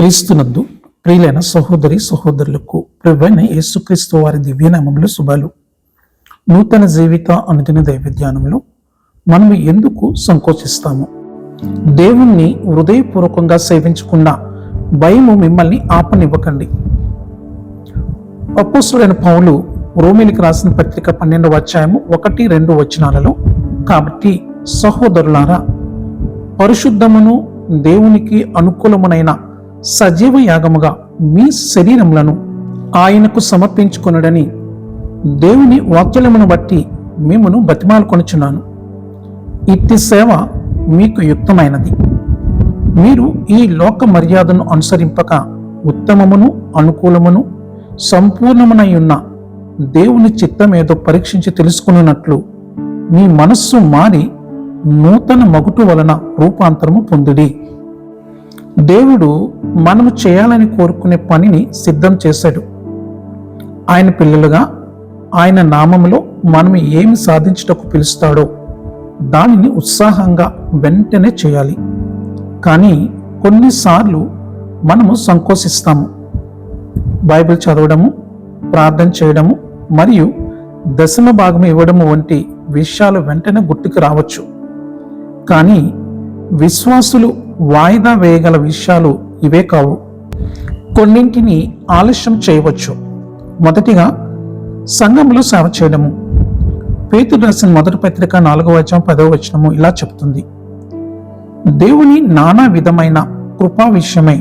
క్రీస్తునందు ప్రియులైన సహోదరి సహోదరులకు ప్రభువైన యేసుక్రీస్తు వారి దివ్యనామంలో శుభాలు. నూతన జీవిత అనుదిన దైవధ్యానంలో మనము ఎందుకు సంకోచిస్తాము? దేవుణ్ణి హృదయపూర్వకంగా సేవించకుండా భయము మిమ్మల్ని ఆపనివ్వకండి. అపోసుడైన పౌలు రోమిలికి రాసిన పత్రిక పన్నెండవ అధ్యాయము ఒకటి రెండు వచనాలలో కాబట్టి సహోదరులారా పరిశుద్ధమును దేవునికి అనుకూలమునైన సజీవ యాగముగా మీ శరీరములను ఆయనకు సమర్పించుకొనడని దేవుని వాక్యమును బట్టి మిమ్మను బతిమాలుకొనుచున్నాను. ఇట్టి సేవ మీకు యుక్తమైనది. మీరు ఈ లోక మర్యాదను అనుసరింపక ఉత్తమమును అనుకూలమును సంపూర్ణమునై ఉన్న దేవుని చిత్తమేదో పరీక్షించి తెలుసుకున్నట్లు మీ మనస్సు మారి నూతన మగుటు వలన రూపాంతరము పొందుడి. దేవుడు మనము చేయాలని కోరుకునే పనిని సిద్ధం చేశాడు. ఆయన పిల్లలుగా ఆయన నామములో మనం ఏమి సాధించటకు పిలుస్తాడో దానిని ఉత్సాహంగా వెంటనే చేయాలి. కానీ కొన్నిసార్లు మనము సంకోచిస్తాము. బైబిల్ చదవడము ప్రార్థన చేయడము మరియు దశమ భాగం ఇవ్వడము వంటి విషయాలు వెంటనే గుర్తుకు రావచ్చు. కానీ విశ్వాసులు వాయిదా వేయగల విషయాలు ఇవే కావు. కొన్నింటిని ఆలస్యం చేయవచ్చు. మొదటిగా సంఘంలో సేవ చేయడము. పేతురు రాసిన మొదటి పత్రిక నాలుగవ వచనం పదవ వచనము ఇలా చెప్తుంది. దేవుని నానా విధమైన కృపా విషయమై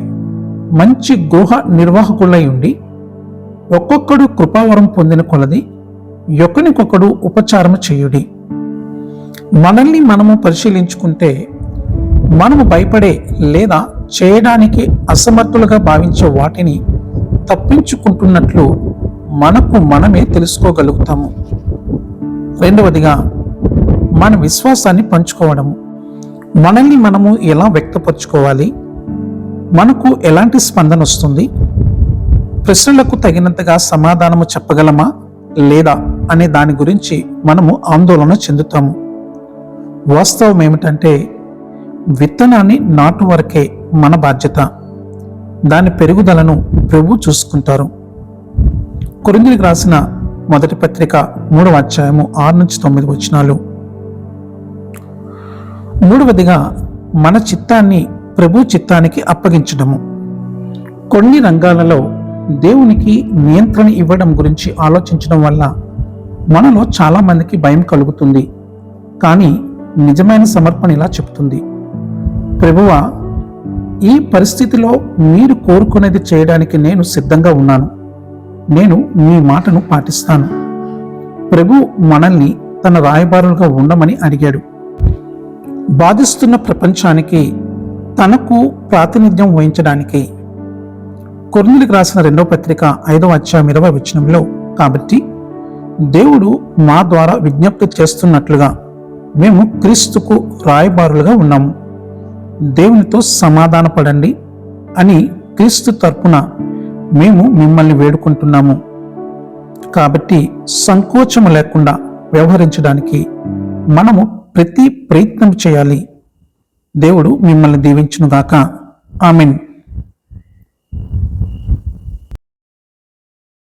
మంచి గృహ నిర్వాహకులై ఉండి ఒక్కొక్కడు కృపావరం పొందిన కొలది ఒకనికొకడు ఉపచారము చేయుడి. మనల్ని మనము పరిశీలించుకుంటే మనము భయపడే లేదా చేయడానికి అసమర్థులుగా భావించే వాటిని తప్పించుకుంటున్నట్లు మనకు మనమే తెలుసుకోగలుగుతాము. రెండవదిగా మన విశ్వాసాన్ని పంచుకోవడము. మనల్ని మనము ఎలా వ్యక్తపరచుకోవాలి? మనకు ఎలాంటి స్పందన వస్తుంది? ప్రశ్నలకు తగినంతగా సమాధానము చెప్పగలమా? లేదా అనే దాని గురించి మనము ఆందోళన చెందుతాము. వాస్తవం ఏమిటంటే విత్తనాన్ని నాటు వరకే మన బాధ్యత. దాని పెరుగుదలను ప్రభు చూసుకుంటారు. కొరిందులకు రాసిన మొదటి పత్రిక మూడవ అధ్యాయము ఆరు నుంచి తొమ్మిది వచనాలు. మూడవదిగా మన చిత్తాన్ని ప్రభు చిత్తానికి అప్పగించడము. కొన్ని రంగాలలో దేవునికి నియంత్రణ ఇవ్వడం గురించి ఆలోచించడం వల్ల మనలో చాలామందికి భయం కలుగుతుంది. కానీ నిజమైన సమర్పణ ఇలా చెప్తుంది ప్రభువ ఈ పరిస్థితిలో మీరు కోరుకునేది చేయడానికి నేను సిద్ధంగా ఉన్నాను. నేను మీ మాటను పాటిస్తాను. ప్రభు మనల్ని తన రాయబారులుగా ఉండమని అడిగాడు. బాధిస్తున్న ప్రపంచానికి తనకు ప్రాతినిధ్యం వహించడానికి కొర్నులకు రాసిన రెండవ పత్రిక ఐదవ అధ్యాయం ఇరవై వచనంలో కాబట్టి దేవుడు మా ద్వారా విజ్ఞప్తి చేస్తున్నట్లుగా మేము క్రీస్తుకు రాయబారులుగా ఉన్నాము. దేవునితో సమాధానపడండి అని క్రీస్తు తరపున మేము మిమ్మల్ని వేడుకుంటున్నాము. కాబట్టి సంకోచము లేకుండా వ్యవహరించడానికి మనము ప్రతి ప్రయత్నం చేయాలి. దేవుడు మిమ్మల్ని దీవించునుగాక. ఆమెన్.